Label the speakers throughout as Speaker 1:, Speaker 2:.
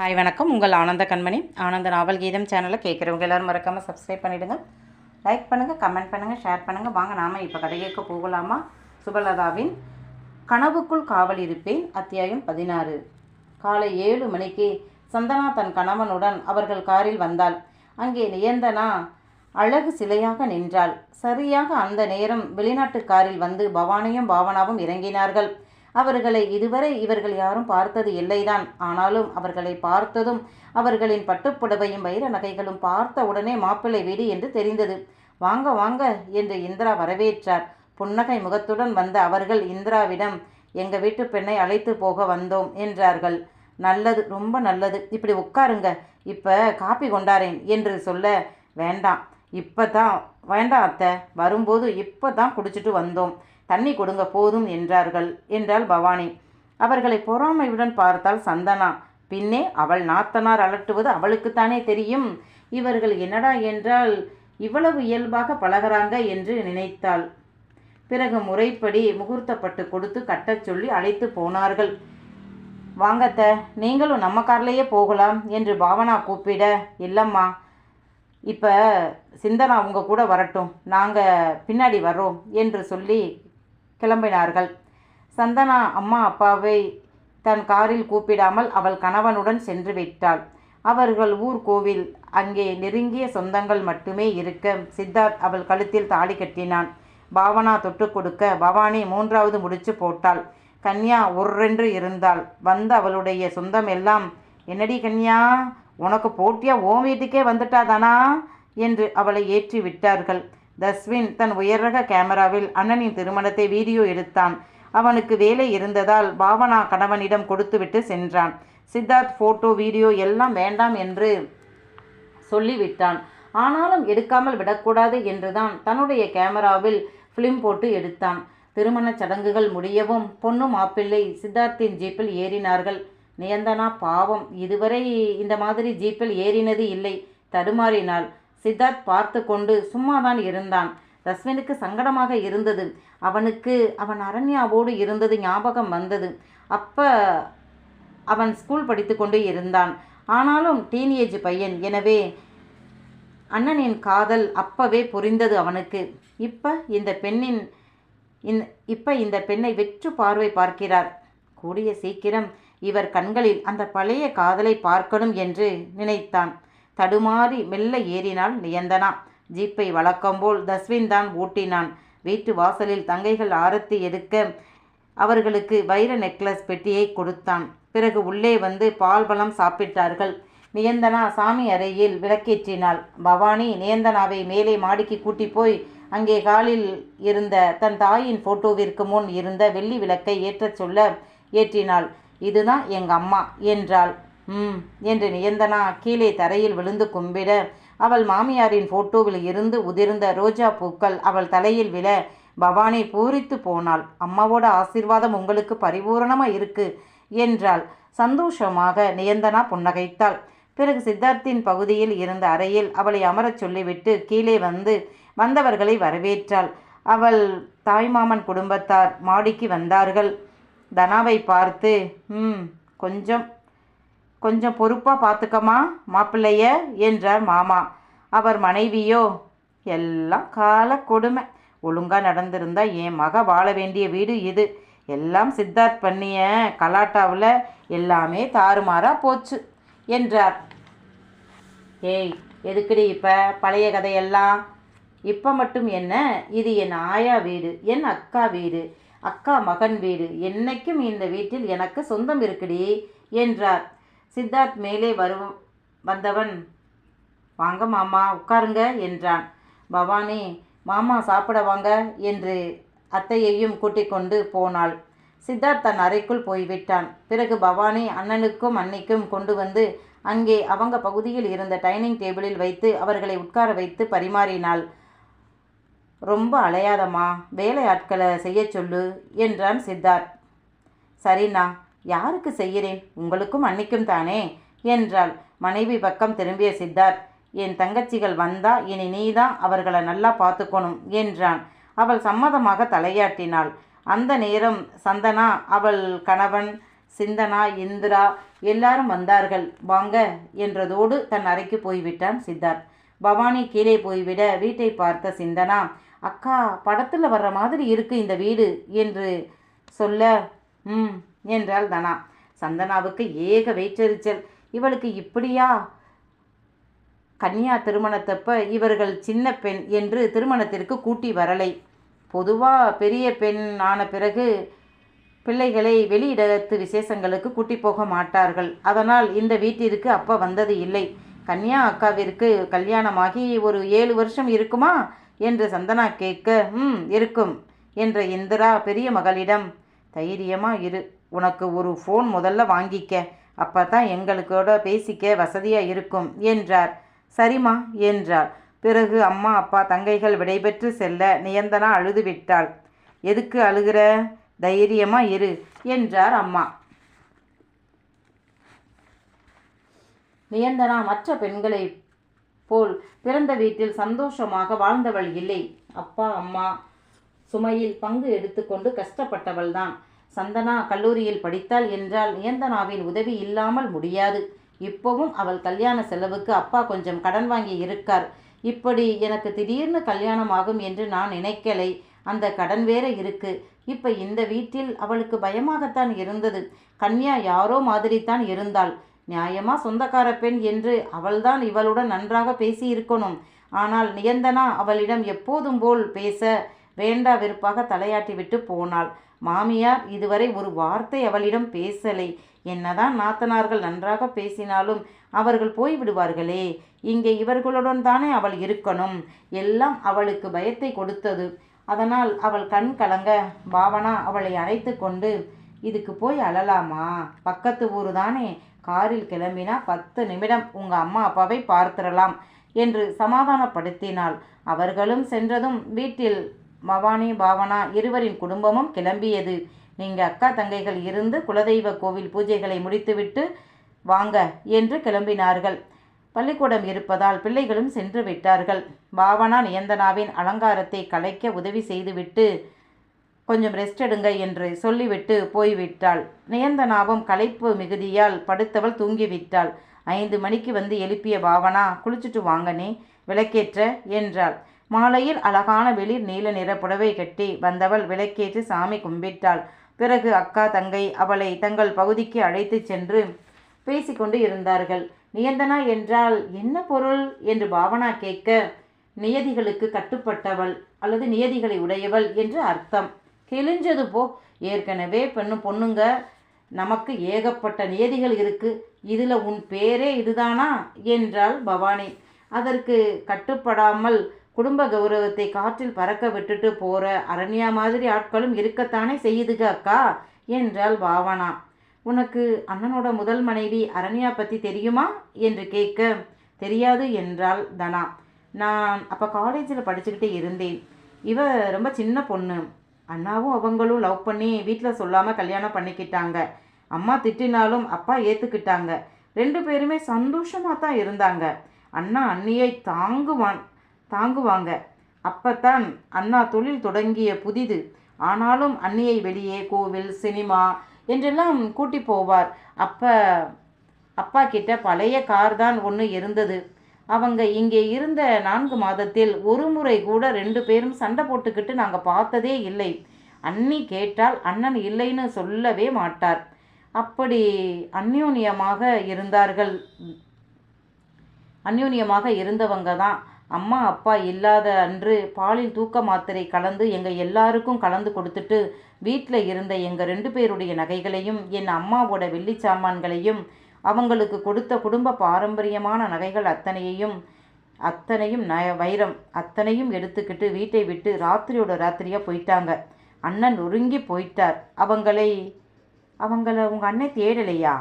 Speaker 1: Hi வணக்கம். உங்கள் ஆனந்த கண்மணி. ஆனந்த நாவல் கீதம் சேனலை கேட்குறவங்க எல்லோரும் மறக்காமல் சப்ஸ்கிரைப் பண்ணிவிடுங்க லைக் பண்ணுங்கள் கமெண்ட் பண்ணுங்கள் ஷேர் பண்ணுங்கள் வாங்க நாம இப்போ கதை போகலாமா? சுபலதாவின் கனவுக்குள் காவல் இருப்பேன் அத்தியாயம் பதினாறு. காலை ஏழு மணிக்கு சந்தனா தன் கணவனுடன் அவர்கள் காரில் வந்தாள். அங்கே நியந்தனா அழகு சிலையாக நின்றாள். சரியாக அந்த நேரம் வெளிநாட்டு காரில் வந்து பவானியும் பாவனாவும் இறங்கினார்கள். அவர்களை இதுவரை இவர்கள் யாரும் பார்த்தது இல்லைதான். ஆனாலும் அவர்களை பார்த்ததும் அவர்களின் பட்டுப்புடவையும் வைர நகைகளும் பார்த்த உடனே மாப்பிள்ளை வீடு என்று தெரிந்தது. வாங்க வாங்க என்று இந்திரா வரவேற்றார். புன்னகை முகத்துடன் வந்த அவர்கள் இந்திராவிடம் எங்க வீட்டு பெண்ணை அழைத்து போக வந்தோம் என்றார்கள். நல்லது ரொம்ப நல்லது. இப்படி உட்காருங்க. இப்ப காப்பி கொண்டாரேன் என்று சொல்ல வேண்டாம். இப்போ தான் வேண்டாம் அத்தை வரும்போது இப்போ தான் குடிச்சிட்டு வந்தோம். தண்ணி கொடுங்க போதும் என்றார்கள். என்றாள் பவானி. அவர்களை பொறாமையுடன் பார்த்தால் சந்தனா. பின்னே அவள் நாத்தனார் அலட்டுவது அவளுக்குத்தானே தெரியும். இவர்கள் என்னடா என்றால் இவ்வளவு இயல்பாக பழகுறாங்க என்று நினைத்தாள். பிறகு முறைப்படி முகூர்த்தப்பட்டு கொடுத்து கட்டச் சொல்லி அழைத்து போனார்கள். வாங்கத்த நீங்களும் நம்ம கார்லேயே போகலாம் என்று பாவனா கூப்பிட இல்லைம்மா இப்போ சிந்தனா அவங்க கூட வரட்டும் நாங்கள் பின்னாடி வர்றோம் என்று சொல்லி கிளம்பினார்கள். சந்தனா அம்மா அப்பாவை தன் காரில் கூப்பிடாமல் அவள் கணவனுடன் சென்று விட்டாள். அவர்கள் ஊர் கோவில் அங்கே நெருங்கிய சொந்தங்கள் மட்டுமே இருக்க சித்தார்த் அவள் கழுத்தில் தாலி கட்டினான். பாவனா தொட்டு கொடுக்க பவானி மூன்றாவது முடிச்சு போட்டாள். கன்யா ஒரென்று இருந்தாள். வந்த அவளுடைய சொந்தம் எல்லாம் என்னடி கன்யா? உனக்கு போட்டியாக ஓம் வீட்டுக்கே வந்துட்டாதானா என்று அவளை ஏற்றி விட்டார்கள். தஸ்வின் தன் உயர்ரக கேமராவில் அண்ணனின் திருமணத்தை வீடியோ எடுத்தான். அவனுக்கு வேலை இருந்ததால் பாவனா கணவனிடம் கொடுத்துவிட்டு சென்றான். சித்தார்த் ஃபோட்டோ வீடியோ எல்லாம் வேண்டாம் என்று சொல்லிவிட்டான். ஆனாலும் எடுக்காமல் விடக்கூடாது என்றுதான் தன்னுடைய கேமராவில் ஃபிலிம் போட்டு எடுத்தான். திருமணச் சடங்குகள் முடியவும் பொண்ணு மாப்பிள்ளை சித்தார்த்தின் ஜீப்பில் ஏறினார்கள். நியந்தனா பாவம். இதுவரை இந்த மாதிரி ஜீப்பில் ஏறினது இல்லை. தடுமாறினாள். சித்தார்த் பார்த்து கொண்டு சும்மாதான் இருந்தான். ரஸ்வினுக்கு சங்கடமாக இருந்தது. அவனுக்கு அவன் அரண்யாவோடு இருந்தது ஞாபகம் வந்தது. அப்ப அவன் ஸ்கூல் படித்து கொண்டு இருந்தான். ஆனாலும் டீனேஜ் பையன். எனவே அண்ணனின் காதல் அப்பவே புரிந்தது அவனுக்கு. இப்போ இந்த பெண்ணின் இந்த இப்போ இந்த பெண்ணை வெற்று பார்வை பார்க்கிறார். கூடிய சீக்கிரம் இவர் கண்களில் அந்த பழைய காதலை பார்க்கணும் என்று நினைத்தான். தடுமாறி மெல்ல ஏறினாள் நியந்தனா ஜீப்பை வழக்கம்போல் தஸ்வின் தான் ஊட்டினான் வீட்டு வாசலில் தங்கைகள் ஆரத்தி எடுக்க அவர்களுக்கு வைர நெக்லஸ் பெட்டியை கொடுத்தான். பிறகு உள்ளே வந்து பால் பழம் சாப்பிட்டார்கள். நியந்தனா சாமி அறையில் விளக்கேற்றினாள். பவானி நியந்தனாவை மேலே மாடிக்கு கூட்டி போய் அங்கே காலில் இருந்த தன் தாயின் போட்டோவிற்கு முன் இருந்த வெள்ளி விளக்கை ஏற்றச் சொல்ல ஏற்றினாள். இதுதான் எங்க அம்மா என்றாள். ம் என்று நியந்தனா கீழே தரையில் விழுந்து கும்பிட அவள் மாமியாரின் போட்டோவில் இருந்து உதிர்ந்த ரோஜா பூக்கள் அவள் தலையில் விழ பவானி பூரித்து போனாள். அம்மாவோட ஆசீர்வாதம் உங்களுக்கு பரிபூரணமாக இருக்கு என்றாள். சந்தோஷமாக நியந்தனா புன்னகைத்தாள். பிறகு சித்தார்த்தின் பகுதியில் இருந்த அறையில் அவளை அமரச் சொல்லிவிட்டு கீழே வந்து வந்தவர்களை வரவேற்றாள். அவள் தாய்மாமன் குடும்பத்தார் மாடிக்கு வந்தார்கள். தனாவை பார்த்து ம் கொஞ்சம் கொஞ்சம் பொறுப்பாக பார்த்துக்கமா மாப்பிள்ளைய என்றார் மாமா. அவர் மனைவியோ? எல்லாம் கால கொடுமை. ஒழுங்காக நடந்திருந்தா என் மக வாழ வேண்டிய வீடு இது. எல்லாம் சித்தார்த் பண்ணிய கலாட்டாவில் எல்லாமே தாறுமாறாக போச்சு என்றார். ஏய் எதுக்குடி இப்போ? பழைய கதையெல்லாம்? இப்போ மட்டும் என்ன? இது என் ஆயா வீடு என் அக்கா வீடு. அக்கா மகன் வீடு. என்னைக்கும் இந்த வீட்டில் எனக்கு சொந்தம் இருக்குடி என்றார். சித்தார்த் மேலே வரும் வந்தவன் வாங்க மாமா உட்காருங்க என்றான். பவானி மாமா சாப்பிட வாங்க என்று அத்தையையும் கூட்டிக் கொண்டு போனாள். சித்தார்த் தன் அறைக்குள் போய்விட்டான். பிறகு பவானி அண்ணனுக்கும் அன்னைக்கும் கொண்டு வந்து அங்கே அவங்க பகுதியில் இருந்த டைனிங் டேபிளில் வைத்து அவர்களை உட்கார வைத்து பரிமாறினாள். ரொம்ப அலையாதம்மா. வேலை ஆட்களை செய்ய சொல்லு என்றான் சித்தார்த் சரிண்ணா யாருக்கு செய்கிறேன்? உங்களுக்கும் அன்னிக்கும் தானே என்றாள். மனைவி பக்கம் திரும்பிய சித்தார்த் என் தங்கச்சிகள் வந்தா இனி நீதான் அவர்களை நல்லா பார்த்துக்கணும் என்றான். அவள் சம்மதமாக தலையாட்டினாள். அந்த நேரம் சந்தனா அவள் கணவன் சிந்தனா இந்திரா எல்லாரும் வந்தார்கள். வாங்க என்றதோடு தன் அறைக்கு போய்விட்டான் சித்தார்த் பவானி கீழே போய்விட வீட்டை பார்த்த சிந்தனா அக்கா படத்தில் வர்ற மாதிரி இருக்குது இந்த வீடு என்று சொல்ல ம் என்றாள் தனா. சந்தனாவுக்கு ஏக வயிற்றெரிச்சல் இவளுக்கு இப்படியா? கன்னியா திருமணத்தப்ப இவர்கள் சின்ன பெண் என்று திருமணத்திற்கு கூட்டி வரலை. பொதுவாக பெரிய பெண் ஆன பிறகு பிள்ளைகளை வெளியிடத்து விசேஷங்களுக்கு கூட்டி போக மாட்டார்கள். அதனால் இந்த வீட்டிற்கு அப்போ வந்தது இல்லை. கன்யா அக்காவிற்கு கல்யாணமாகி ஒரு ஏழு வருஷம் இருக்குமா? என்று சந்தனா கேட்க ம் இருக்கும் என்ற இந்திரா பெரிய மகளிடம் தைரியமாக இரு உனக்கு ஒரு ஃபோன் முதல்ல வாங்கிக்க அப்போ தான் எங்களுக்கோட பேசிக்க வசதியாக இருக்கும் என்றார். சரிம்மா என்றாள். பிறகு அம்மா அப்பா தங்கைகள் விடைபெற்று செல்ல நியந்தனா அழுது விட்டாள் எதுக்கு அழுகிற? தைரியமாக இரு என்றார் அம்மா. நியந்தனா மற்ற பெண்களை போல் பிறந்த வீட்டில் சந்தோஷமாக வாழ்ந்தவள் இல்லை. அப்பா அம்மா சுமையில் பங்கு எடுத்துக்கொண்டு கஷ்டப்பட்டவள்தான் சந்தனா கல்லூரியில் படித்தாள் என்றால் நியந்தனாவின் உதவி இல்லாமல் முடியாது. இப்போவும் அவள் கல்யாண செலவுக்கு அப்பா கொஞ்சம் கடன் வாங்கி இருக்கார். இப்படி எனக்கு திடீர்னு கல்யாணம் ஆகும் என்று நான் நினைக்கலை. அந்த கடன் வேற இருக்கு. இப்போ இந்த வீட்டில் அவளுக்கு பயமாகத்தான் இருந்தது. கன்யா யாரோ மாதிரி தான் இருந்தாள். நியாயமா சொந்தக்கார பெண் என்று அவள்தான் இவளுடன் நன்றாக பேசி இருக்கணும் ஆனால் நியந்தனா அவளிடம் எப்போதும் போல் பேச வேண்டா வெறுப்பாக தலையாட்டிவிட்டு போனாள். மாமியார் இதுவரை ஒரு வார்த்தை அவளிடம் பேசலை. என்னதான் நாத்தனார்கள் நன்றாக பேசினாலும் அவர்கள் போய்விடுவார்களே. இங்கே இவர்களுடன் தானே அவள் இருக்கணும். எல்லாம் அவளுக்கு பயத்தை கொடுத்தது. அதனால் அவள் கண் கலங்க பாவனா அவளை அழைத்து கொண்டு இதுக்கு போய் அழலாமா? பக்கத்து ஊரு தானே காரில் கிளம்பினா பத்து நிமிடம் உங்கள் அம்மா அப்பாவை பார்த்திடலாம் என்று சமாதானப்படுத்தினாள். அவர்களும் சென்றதும் வீட்டில் பவானி பாவனா இருவரின் குடும்பமும் கிளம்பியது. நீங்கள் அக்கா தங்கைகள் இருந்து குலதெய்வ கோவில் பூஜைகளை முடித்துவிட்டு வாங்க என்று கிளம்பினார்கள். பள்ளிக்கூடம் இருப்பதால் பிள்ளைகளும் சென்று விட்டார்கள். பாவனா நியந்தனாவின் அலங்காரத்தை கலைக்க உதவி செய்துவிட்டு கொஞ்சம் ரெஸ்ட் எடுங்க என்று சொல்லிவிட்டு போய்விட்டாள். நியந்தனாவும் களைப்பு மிகுதியால் படுத்தவள் தூங்கிவிட்டாள். ஐந்து மணிக்கு வந்து எழுப்பிய பாவனா குளிச்சுட்டு வாங்கனே விளக்கேற்ற என்றாள். மாலையில் அழகான வெளிர் நீல நிற புடவை கட்டி வந்தவள் விளக்கேற்றி சாமி கும்பிட்டாள். பிறகு அக்கா தங்கை அவளை தங்கள் பகுதிக்கு அழைத்துச் சென்று பேசிக்கொண்டு இருந்தார்கள். நியந்தனா என்றால் என்ன பொருள்? என்று பாவனா கேட்க நியதிகளுக்கு கட்டுப்பட்டவள் அல்லது நியதிகளை உடையவள் என்று அர்த்தம். கிழிஞ்சது போ. ஏற்கனவே பெண்ணு பொண்ணுங்க நமக்கு ஏகப்பட்ட நியதிகள் இருக்கு. இதில் உன் பேரே இதுதானா? என்றாள் பவானி. அதற்கு கட்டுப்படாமல் குடும்ப கௌரவத்தை காற்றில் பறக்க விட்டுட்டு போகிற அரண்யா மாதிரி ஆட்களும் இருக்கத்தானே செய்யுதுக அக்கா? என்றாள் பாவனா. உனக்கு அண்ணனோட முதல் மனைவி அரண்யா பற்றி தெரியுமா? என்று கேட்க தெரியாது என்றாள் தனா. நான் அப்போ காலேஜில் படிச்சுக்கிட்டே இருந்தேன். இவ ரொம்ப சின்ன பொண்ணு. அண்ணாவும் அவங்களும் லவ் பண்ணி வீட்டில் சொல்லாமல் கல்யாணம் பண்ணிக்கிட்டாங்க. அம்மா திட்டினாலும் அப்பா ஏற்றுக்கிட்டாங்க ரெண்டு பேருமே சந்தோஷமாக தான் இருந்தாங்க. அண்ணா அண்ணியை தாங்குவான் தாங்குவாங்க. அப்பத்தான் அண்ணா தொழில் தொடங்கிய புதிது. ஆனாலும் அண்ணியை வெளியே கோவில் சினிமா என்றெல்லாம் கூட்டி போவார். அப்போ அப்பா கிட்ட பழைய கார் தான் ஒன்று இருந்தது. அவங்க இங்கே இருந்த நான்கு மாதத்தில் ஒரு முறை கூட ரெண்டு பேரும் சண்டை போட்டுக்கிட்டு நாங்கள் பார்த்ததே இல்லை. அண்ணி கேட்டால் அண்ணன் இல்லைன்னு சொல்லவே மாட்டார். அப்படி அந்யூன்யமாக இருந்தார்கள். அந்யூன்யமாக இருந்தவங்க தான். அம்மா அப்பா இல்லாத அன்று பாலில் தூக்க மாத்திரை கலந்து எங்கள் எல்லாருக்கும் கலந்து கொடுத்துட்டு வீட்டில் இருந்த எங்கள் ரெண்டு பேருடைய நகைகளையும் என் அம்மாவோட வெள்ளி சாமான்களையும் அவங்களுக்கு கொடுத்த குடும்ப பாரம்பரியமான நகைகள் அத்தனையையும் அத்தனையும் ந வைரம் அத்தனையும் எடுத்துக்கிட்டு வீட்டை விட்டு ராத்திரியோட ராத்திரியாக போயிட்டாங்க. அண்ணன் ஒருங்கி போயிட்டார். அவங்களை அவங்கள உங்கள் அண்ணன் தேடலையா?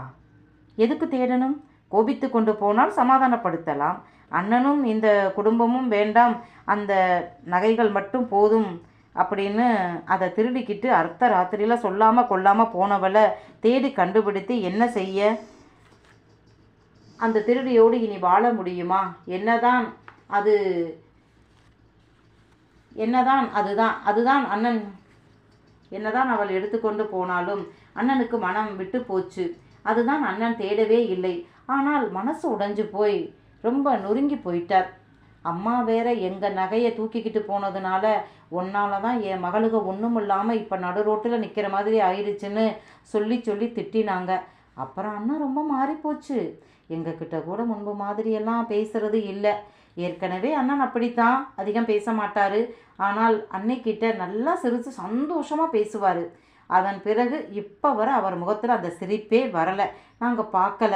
Speaker 1: எதுக்கு தேடணும்? கோபித்து கொண்டு போனால் சமாதானப்படுத்தலாம். அண்ணனும் இந்த குடும்பமும் வேண்டாம். அந்த நகைகள் மட்டும் போதும் அப்படின்னு அதை திருடிக்கிட்டு அர்த்த ராத்திரியில் சொல்லாமல் கொல்லாமல் போனவளை தேடி கண்டுபிடித்து என்ன செய்ய? அந்த திருடியோடு இனி வாழ முடியுமா? என்னதான் அது என்னதான் அதுதான் அதுதான் அண்ணன் என்னதான் அவள் எடுத்துக்கொண்டு போனாலும் அண்ணனுக்கு மனம் விட்டு போச்சு. அதுதான் அண்ணன் தேடவே இல்லை. ஆனால் மனசு உடைஞ்சு போய் ரொம்ப நொறுங்கி போயிட்டார். அம்மா வேற எங்கள் நகையை தூக்கிக்கிட்டு போனதுனால உன்னால தான் என் மகளுக ஒன்றும் இல்லாமல் இப்போ நடு ரோட்டில் நிற்கிற மாதிரி ஆயிடுச்சுன்னு சொல்லி சொல்லி திட்டினாங்க. அப்புறம் அண்ணன் ரொம்ப மாறிப்போச்சு. எங்ககிட்ட கூட முன்பு மாதிரியெல்லாம் பேசுறது இல்லை. ஏற்கனவே அண்ணன் அப்படித்தான் அதிகம் பேச மாட்டார். ஆனால் அன்னைக்கிட்ட நல்லா சிரித்து சந்தோஷமாக பேசுவார். அதன் பிறகு இப்போ வர அவர் முகத்தில் அந்த சிரிப்பே வரலை. நாங்கள் பார்க்கல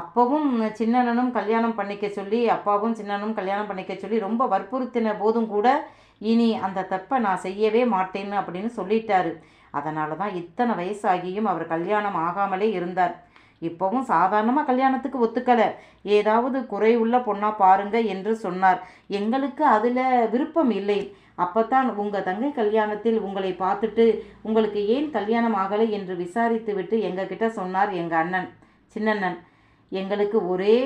Speaker 1: அப்பவும் சின்னனும் கல்யாணம் பண்ணிக்க சொல்லி அப்பாவும் சின்னனும் கல்யாணம் பண்ணிக்க சொல்லி ரொம்ப வற்புறுத்தின போதும் கூட இனி அந்த தப்பை நான் செய்யவே மாட்டேன்னு அப்படின்னு சொல்லிட்டாரு. அதனால தான் இத்தனை வயசாகியும் அவர் கல்யாணம் ஆகாமலே இருந்தார். இப்போவும் சாதாரணமாக கல்யாணத்துக்கு ஒத்துக்கலை. ஏதாவது குறை உள்ள பொண்ணாக பாருங்க என்று சொன்னார். எங்களுக்கு அதில் விருப்பம் இல்லை. அப்பத்தான் உங்கள் தங்கை கல்யாணத்தில் உங்களை பார்த்துட்டு உங்களுக்கு ஏன் கல்யாணம் ஆகலை என்று விசாரித்து விட்டு எங்ககிட்ட சொன்னார் எங்கள் அண்ணன். சின்னண்ணன் எங்களுக்கு ஒரே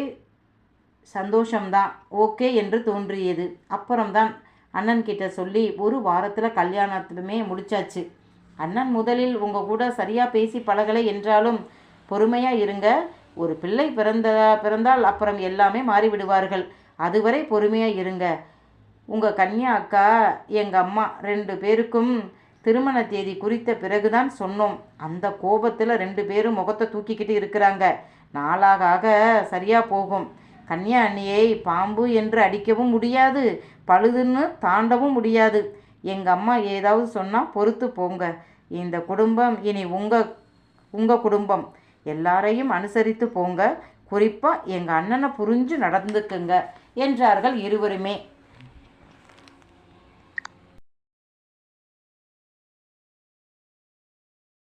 Speaker 1: சந்தோஷம்தான். ஓகே என்று தோன்றியது. அப்புறம்தான் அண்ணன் கிட்ட சொல்லி ஒரு வாரத்தில் கல்யாணத்துலுமே முடிச்சாச்சு. அண்ணன் முதலில் உங்கள் கூட சரியாக பேசி பழகலை என்றாலும் பொறுமையாக இருங்க. ஒரு பிள்ளை பிறந்த பிறந்தால் அப்புறம் எல்லாமே மாறிவிடுவார்கள். அதுவரை பொறுமையாக இருங்க. உங்கள் கன்யா அக்கா எங்கள் அம்மா ரெண்டு பேருக்கும் திருமண தேதி குறித்த பிறகுதான் சொன்னோம். அந்த கோபத்தில் ரெண்டு பேரும் முகத்தை தூக்கிக்கிட்டு இருக்கிறாங்க. நாளாக ஆக சரியாக போகும். கன்யா அண்ணியை பாம்பு என்று அடிக்கவும் முடியாது பழுதுன்னு தாண்டவும் முடியாது. எங்கள் அம்மா ஏதாவது சொன்னால் பொறுத்து போங்க. இந்த குடும்பம் இனி உங்கள் உங்கள் குடும்பம். எல்லாரையும் அனுசரித்து போங்க. குறிப்பாக எங்கள் அண்ணனை புரிஞ்சு நடந்துக்குங்க என்றார்கள் இருவருமே.